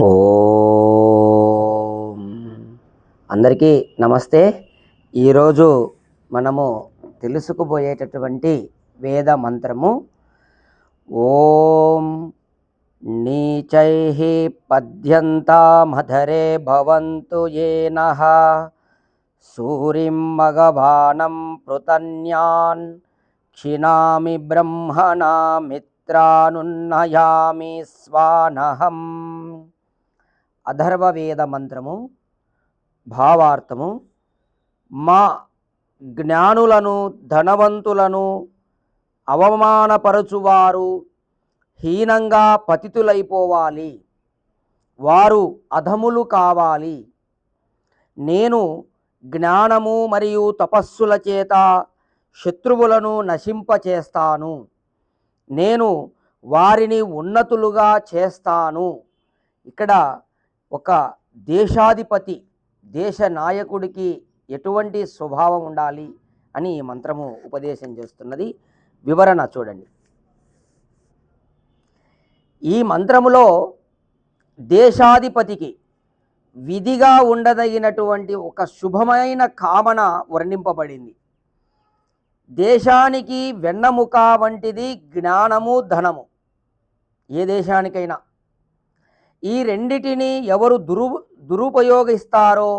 ఓం. అందరికీ నమస్తే. ఈరోజు మనము తెలుసుకుపోయేటటువంటి వేద మంత్రము ఓం నీచై పద్యంతామధరే భవంతు ఏన సూరిం మగవానం పృతన్యాన్ క్షిణామి బ్రహ్మణా మిత్రానున్నయామి స్వానహం. అధర్వ వేద మంత్రము భావార్థము మా జ్ఞానులను ధనవంతులను అవమానపరచువారు హీనంగా పతితులైపోవాలి. వారు అధములు కావాలి. నేను జ్ఞానము మరియు తపస్సుల చేత శత్రువులను నశింపచేస్తాను. నేను వారిని ఉన్నతులుగా చేస్తాను. ఇక్కడ ఒక దేశాధిపతి దేశ నాయకుడికి ఎటువంటి స్వభావం ఉండాలి అని ఈ మంత్రము ఉపదేశం చేస్తున్నది. వివరణ చూడండి. ఈ మంత్రములో దేశాధిపతికి విధిగా ఉండదగినటువంటి ఒక శుభమైన కామన వర్ణింపబడింది. దేశానికి వెన్నముక వంటిది జ్ఞానము ధనము. ఏ దేశానికైనా ఈ రెండిటిని ఎవరు దురు దురుపయోగిస్తారో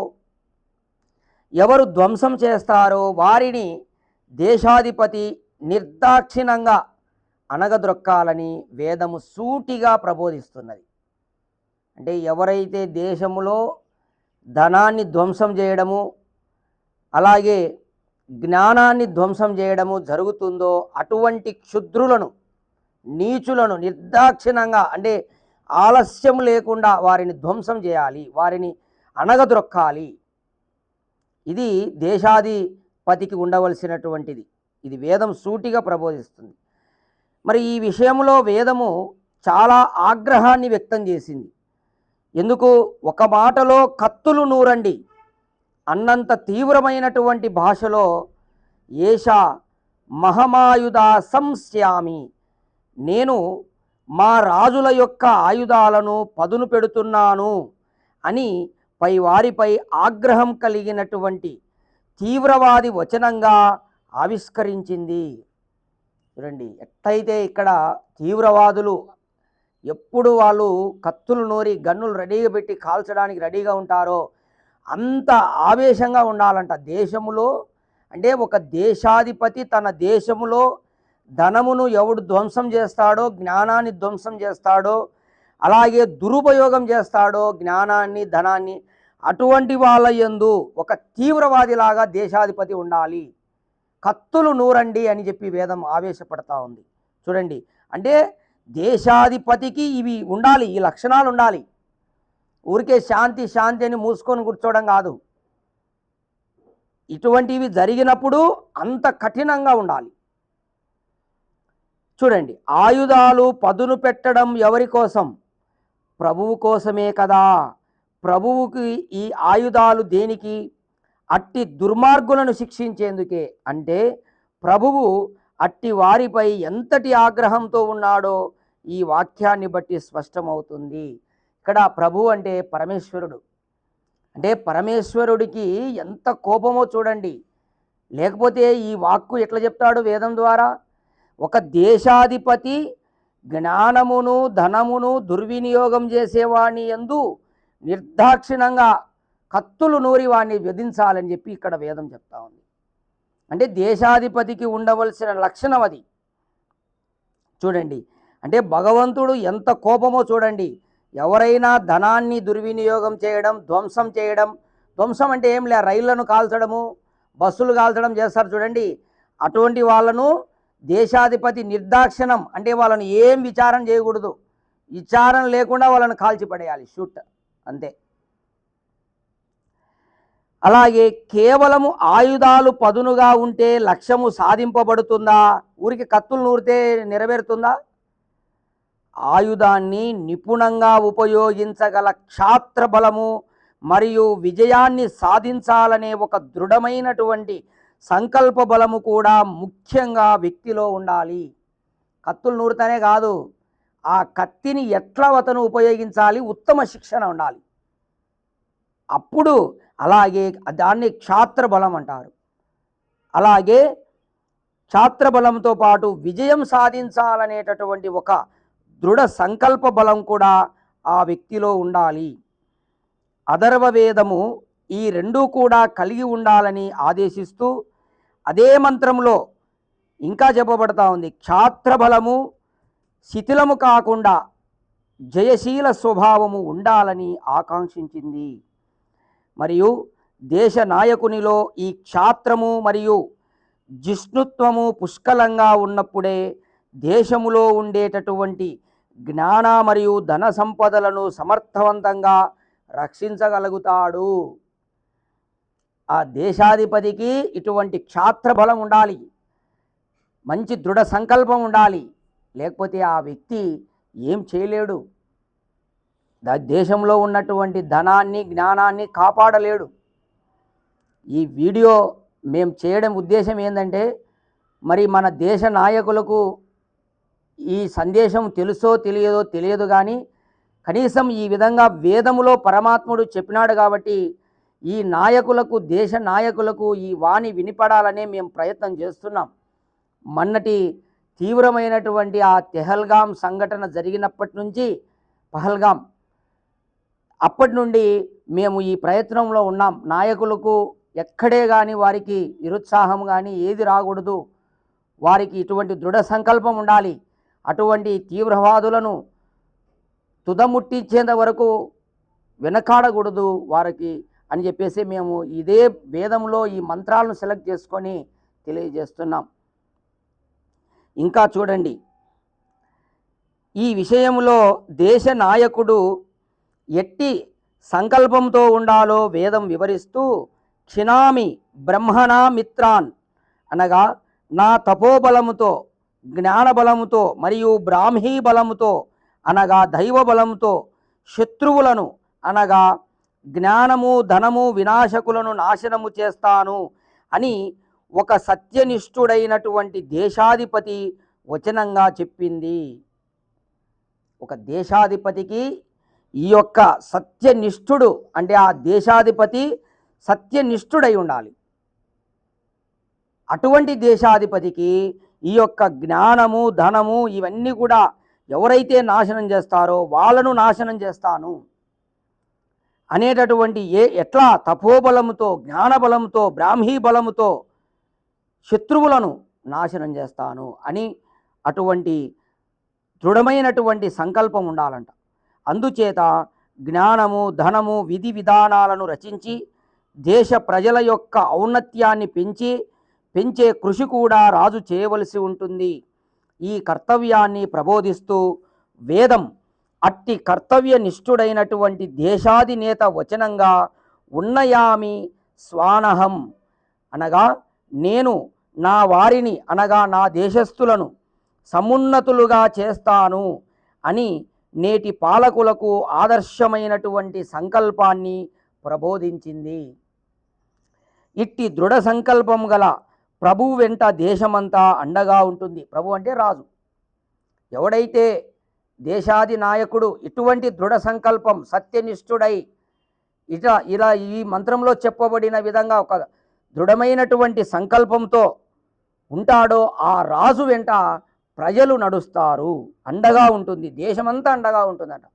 ఎవరు ధ్వంసం చేస్తారో వారిని దేశాధిపతి నిర్దాక్షిణంగా అనగదొక్కాలని వేదము సూటిగా ప్రబోధిస్తున్నది. అంటే ఎవరైతే దేశములో ధనాన్ని ధ్వంసం చేయడము అలాగే జ్ఞానాన్ని ధ్వంసం చేయడము జరుగుతుందో అటువంటి క్షుద్రులను నీచులను నిర్దాక్షిణంగా అంటే ఆలస్యం లేకుండా వారిని ధ్వంసం చేయాలి వారిని అణగదొక్కాలి ఇది దేశాధిపతికి ఉండవలసినటువంటిది. ఇది వేదం సూటిగా ప్రబోధిస్తుంది. మరి ఈ విషయంలో వేదము చాలా ఆగ్రహాన్ని వ్యక్తం చేసింది. ఎందుకు? ఒక మాటలో కత్తులు నూరండి. అన్నంత తీవ్రమైనటువంటి భాషలో ఏష మహమాయుధా సంశ్యామి నేను మా రాజుల యొక్క ఆయుధాలను పదును పెడుతున్నాను అని పై వారిపై ఆగ్రహం కలిగినటువంటి తీవ్రవాది వచనంగా ఆవిష్కరించింది. చూడండి ఎట్టయితే ఇక్కడ తీవ్రవాదులు ఎప్పుడు వాళ్ళు కత్తులు నోరి గన్నులు రెడీగా పెట్టి కాల్చడానికి రెడీగా ఉంటారో అంత ఆవేశంగా ఉండాలంట దేశములో. అంటే ఒక దేశాధిపతి తన దేశములో ధనమును ఎవడు ధ్వంసం చేస్తాడో జ్ఞానాన్ని ధ్వంసం చేస్తాడో అలాగే దురుపయోగం చేస్తాడో జ్ఞానాన్ని ధనాన్ని అటువంటి వాళ్ళ యందు ఒక తీవ్రవాదిలాగా దేశాధిపతి ఉండాలి. కత్తులు నూరండి అని చెప్పి వేదం ఆవేశపడతా ఉంది. చూడండి అంటే దేశాధిపతికి ఇవి ఉండాలి ఈ లక్షణాలు ఉండాలి. ఊరికే శాంతి శాంతి అని మూసుకొని కూర్చోవడం కాదు. ఇటువంటివి జరిగినప్పుడు అంత కఠినంగా ఉండాలి. చూడండి ఆయుధాలు పదును పెట్టడం ఎవరి కోసం? ప్రభువు కోసమే కదా. ప్రభువుకి ఈ ఆయుధాలు దేనికి? అట్టి దుర్మార్గులను శిక్షించేందుకే. అంటే ప్రభువు అట్టి వారిపై ఎంతటి ఆగ్రహంతో ఉన్నాడో ఈ వాక్యాన్ని బట్టి స్పష్టమవుతుంది. ఇక్కడ ప్రభు అంటే పరమేశ్వరుడు. అంటే పరమేశ్వరుడికి ఎంత కోపమో చూడండి. లేకపోతే ఈ వాక్కు ఎట్లా చెప్తాడు వేదం ద్వారా? ఒక దేశాధిపతి జ్ఞానమును ధనమును దుర్వినియోగం చేసేవాణ్ణి ఎందు నిర్దాక్షిణంగా కత్తులు నూరి వాడిని విధించాలని చెప్పి ఇక్కడ వేదం చెప్తా ఉంది. అంటే దేశాధిపతికి ఉండవలసిన లక్షణం అది. చూడండి అంటే భగవంతుడు ఎంత కోపమో చూడండి ఎవరైనా ధనాన్ని దుర్వినియోగం చేయడం ధ్వంసం చేయడం ధ్వంసం అంటే ఏం లే రైళ్ళను కాల్చడము బస్సులు కాల్చడం చేస్తారు చూడండి అటువంటి వాళ్ళను దేశాధిపతి నిర్దాక్షణం అంటే వాళ్ళని ఏం విచారం చేయకూడదు. విచారం లేకుండా వాళ్ళని కాల్చిపడేయాలి. షూట్. అంతే. అలాగే కేవలము ఆయుధాలు పదునుగా ఉంటే లక్ష్యము సాధింపబడుతుందా? ఊరికి కత్తులు నూరితే నెరవేరుతుందా? ఆయుధాన్ని నిపుణంగా ఉపయోగించగల క్షాత్ర బలము మరియు విజయాన్ని సాధించాలనే ఒక దృఢమైనటువంటి సంకల్ప బలము కూడా ముఖ్యంగా వ్యక్తిలో ఉండాలి. కత్తులు నూరుతనే కాదు ఆ కత్తిని ఎట్లా అతను ఉపయోగించాలి? ఉత్తమ శిక్షణ ఉండాలి. అప్పుడు అలాగే దాన్ని క్షాత్ర బలం అంటారు. అలాగే క్షాత్రబలంతో పాటు విజయం సాధించాలనేటటువంటి ఒక దృఢ సంకల్ప బలం కూడా ఆ వ్యక్తిలో ఉండాలి. అధర్వ వేదము ఈ రెండూ కూడా కలిగి ఉండాలని ఆదేశిస్తూ అదే మంత్రంలో ఇంకా చెప్పబడతా ఉంది. క్షాత్ర బలము శిథిలము కాకుండా జయశీల స్వభావము ఉండాలని ఆకాంక్షించింది. మరియు దేశ నాయకునిలో ఈ క్షాత్రము మరియు జిష్ణుత్వము పుష్కలంగా ఉన్నప్పుడే దేశములో ఉండేటటువంటి జ్ఞాన మరియు ధన సంపదలను సమర్థవంతంగా రక్షించగలుగుతాడు. ఆ దేశాధిపతికి ఇటువంటి క్షాత్ర బలం ఉండాలి. మంచి దృఢ సంకల్పం ఉండాలి. లేకపోతే ఆ వ్యక్తి ఏం చేయలేడు. ద- దేశంలో ఉన్నటువంటి ధనాన్ని జ్ఞానాన్ని కాపాడలేడు. ఈ వీడియో మేము చేయడం ఉద్దేశం ఏంటంటే మరి మన దేశ నాయకులకు ఈ సందేశం తెలుసో తెలియదో తెలియదు కానీ కనీసం ఈ విధంగా వేదములో పరమాత్ముడు చెప్పినాడు కాబట్టి ఈ నాయకులకు దేశ నాయకులకు ఈ వాణి వినిపడాలనే మేము ప్రయత్నం చేస్తున్నాం. మొన్నటి తీవ్రమైనటువంటి ఆ తెహల్గాం సంఘటన జరిగినప్పటి నుంచి పహల్గాం అప్పటి నుండి మేము ఈ ప్రయత్నంలో ఉన్నాం. నాయకులకు ఎక్కడే కానీ వారికి నిరుత్సాహం కానీ ఏది రాకూడదు. వారికి ఇటువంటి దృఢ సంకల్పం ఉండాలి. అటువంటి తీవ్రవాదులను తుదముట్టించేంత వరకు వెనకాడకూడదు. వారికి అని చెప్పేసి మేము ఇదే వేదంలో ఈ మంత్రాలను సెలెక్ట్ చేసుకొని తెలియజేస్తున్నాం. ఇంకా చూడండి. ఈ విషయంలో దేశ నాయకుడు ఎట్టి సంకల్పంతో ఉండాలో వేదం వివరిస్తూ క్షిణామి బ్రహ్మణా మిత్రాన్ అనగా నా తపోబలముతో జ్ఞానబలముతో మరియు బ్రాహ్మీ బలముతో అనగా దైవ బలముతో శత్రువులను అనగా జ్ఞానము ధనము వినాశకులను నాశనము చేస్తాను అని ఒక సత్యనిష్ఠుడైనటువంటి దేశాధిపతి వచనంగా చెప్పింది. ఒక దేశాధిపతికి ఈ యొక్క సత్యనిష్ఠుడు అంటే ఆ దేశాధిపతి సత్యనిష్ఠుడై ఉండాలి. అటువంటి దేశాధిపతికి ఈ యొక్క జ్ఞానము ధనము ఇవన్నీ కూడా ఎవరైతే నాశనం చేస్తారో వాళ్ళను నాశనం చేస్తాను. అనేటటువంటి ఏ ఎట్లా తపోబలముతో జ్ఞానబలముతో బ్రాహ్మీ బలముతో శత్రువులను నాశనం చేస్తాను అని అటువంటి దృఢమైనటువంటి సంకల్పం ఉండాలంట. అందుచేత జ్ఞానము ధనము విధి విధానాలను రచించి దేశ ప్రజల యొక్క ఔన్నత్యాన్ని పెంచి పెంచే కృషి కూడా రాజు చేయవలసి ఉంటుంది. ఈ కర్తవ్యాన్ని ప్రబోధిస్తూ వేదం అట్టి కర్తవ్య నిష్ఠుడైనటువంటి దేశాధినేత వచనంగా ఉన్నయామి స్వానహం. అనగా నేను నా వారిని అనగా నా దేశస్థులను సమున్నతులుగా చేస్తాను అని నేటి పాలకులకు ఆదర్శమైనటువంటి సంకల్పాన్ని ప్రబోధించింది. ఇట్టి దృఢ సంకల్పం గల ప్రభు వెంట దేశమంతా అండగా ఉంటుంది. ప్రభు అంటే రాజు. ఎవడైతే దేశాది నాయకుడు ఇటువంటి దృఢ సంకల్పం సత్యనిష్ఠుడై ఇట ఇలా ఈ మంత్రంలో చెప్పబడిన విధంగా ఒక దృఢమైనటువంటి సంకల్పంతో ఉంటాడో ఆ రాజు వెంట ప్రజలు నడుస్తారు. అండగా ఉంటుంది. దేశమంతా అండగా ఉంటుందట.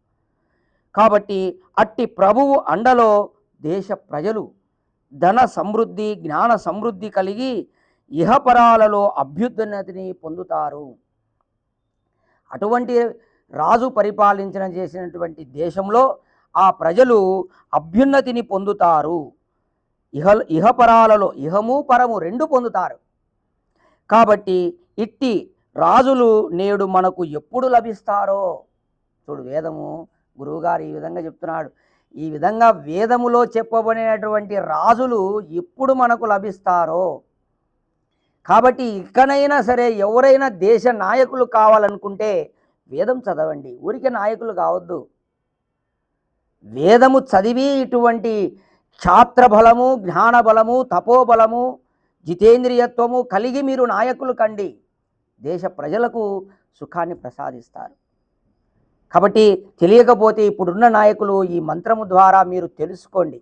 కాబట్టి అట్టి ప్రభువు అండలో దేశ ప్రజలు ధన సమృద్ధి జ్ఞాన సమృద్ధి కలిగి ఇహపరాలలో అభ్యున్నతిని పొందుతారు. అటువంటి రాజు పరిపాలించిన చేసినటువంటి దేశంలో ఆ ప్రజలు అభ్యున్నతిని పొందుతారు. ఇహ ఇహపరాలలో ఇహము పరము రెండు పొందుతారు. కాబట్టి ఇట్టి రాజులు నేడు మనకు ఎప్పుడు లభిస్తారో? చూడు వేదము గురువుగారు ఈ విధంగా చెప్తున్నాడు. ఈ విధంగా వేదములో చెప్పబడినటువంటి రాజులు ఎప్పుడు మనకు లభిస్తారో? కాబట్టి ఇకనైనా సరే ఎవరైనా దేశ నాయకులు కావాలనుకుంటే వేదం చదవండి. ఊరికే నాయకులు కావద్దు. వేదము చదివి ఇటువంటి క్షాత్రబలము జ్ఞానబలము తపోబలము జితేంద్రియత్వము కలిగి మీరు నాయకులు కండి. దేశ ప్రజలకు సుఖాన్ని ప్రసాదిస్తారు. కాబట్టి తెలియకపోతే ఇప్పుడున్న నాయకులు ఈ మంత్రము ద్వారా మీరు తెలుసుకోండి.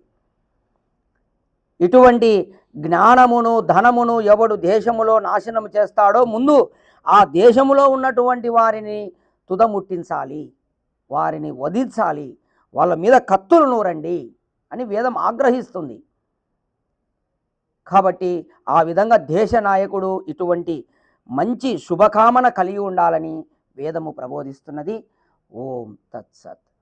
ఇటువంటి జ్ఞానమును ధనమును ఎవడు దేశములో నాశనం చేస్తాడో ముందు ఆ దేశములో ఉన్నటువంటి వారిని తుదముట్టించాలి. వారిని వధించాలి. వాళ్ళ మీద కత్తులు నూరండి అని వేదం ఆగ్రహిస్తుంది. కాబట్టి ఆ విధంగా దేశ నాయకుడు ఇటువంటి మంచి శుభకామన కలిగి ఉండాలని వేదము ప్రబోధిస్తున్నది. ఓం తత్సత్.